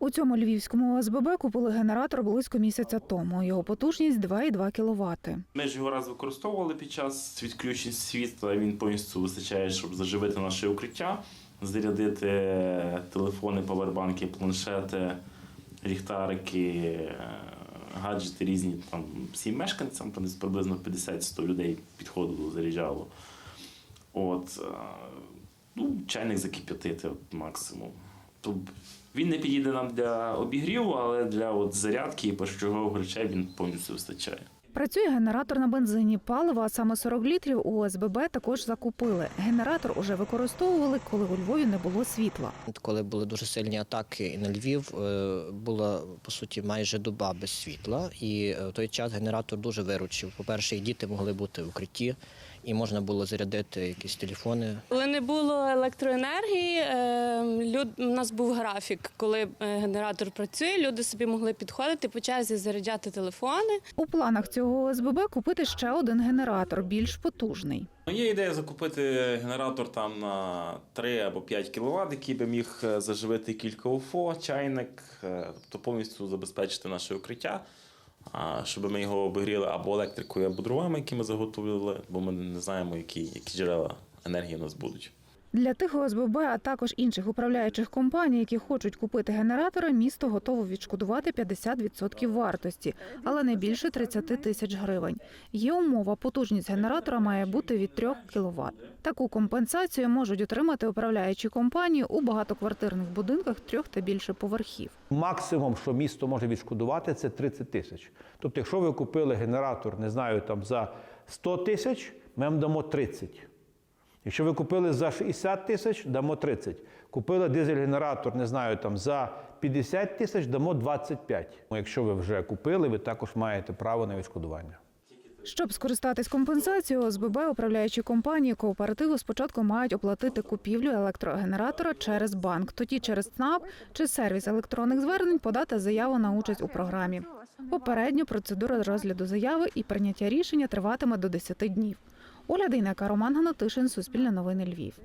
У цьому львівському ОСББ купили генератор близько місяця тому. Його потужність 2,2 кВт. Ми ж його раз використовували під час відключень світла. Він повністю вистачає, щоб заживити наше укриття, зарядити телефони, павербанки, планшети, ліхтарики, е, гаджети різні. Там всім мешканцям, там десь приблизно 50-100 людей підходило, заряджало. От, е, ну, чайник закип'ятити максимум. Тобто він не підійде нам для обігріву, але для от, зарядки і першочергових речей він повністю вистачає. Працює генератор на бензині. Паливо, а саме 40 літрів у ОСББ також закупили. Генератор уже використовували, коли у Львові не було світла. Коли були дуже сильні атаки на Львів, е, була по суті майже доба без світла, і е, в той час генератор дуже виручив. По-перше, і діти могли бути в укритті, і можна було зарядити якісь телефони. Коли не було електроенергії, е, люд, у нас був графік, коли е, генератор працює, люди собі могли підходити по черзі заряджати телефони. У планах цього ОСББ купити ще один генератор, більш потужний. Є ідея закупити генератор там на 3 або 5 кВт, який би міг е, заживити кілька УФО, чайник, е, тобто повністю забезпечити наше укриття, щоб ми його обігріли або електрикою, або дровами, які ми заготовили, бо ми не знаємо, які, які джерела енергії у нас будуть. Для тих ОСББ, а також інших управляючих компаній, які хочуть купити генератори, місто готово відшкодувати 50% вартості, але не більше 30 тисяч гривень. Є умова, потужність генератора має бути від 3 кВт. Таку компенсацію можуть отримати управляючі компанії у багатоквартирних будинках трьох та більше поверхів. Максимум, що місто може відшкодувати, це 30 тисяч. Тобто, якщо ви купили генератор, не знаю, там за 100 тисяч, ми вам дамо 30. Якщо ви купили за 60 тисяч, дамо 30. Купили дизель-генератор, не знаю, там за 50 тисяч, дамо 25. Ну, Якщо ви вже купили, ви також маєте право на відшкодування. Щоб скористатись компенсацією, ОСББ управляючі компанії кооперативу спочатку мають оплатити купівлю електрогенератора через банк, тоді через ЦНАП чи сервіс електронних звернень подати заяву на участь у програмі. Попередньо процедура розгляду заяви і прийняття рішення триватиме до 10 днів. Оля Дейнека, Роман Ганатишин, Суспільне новини Львів.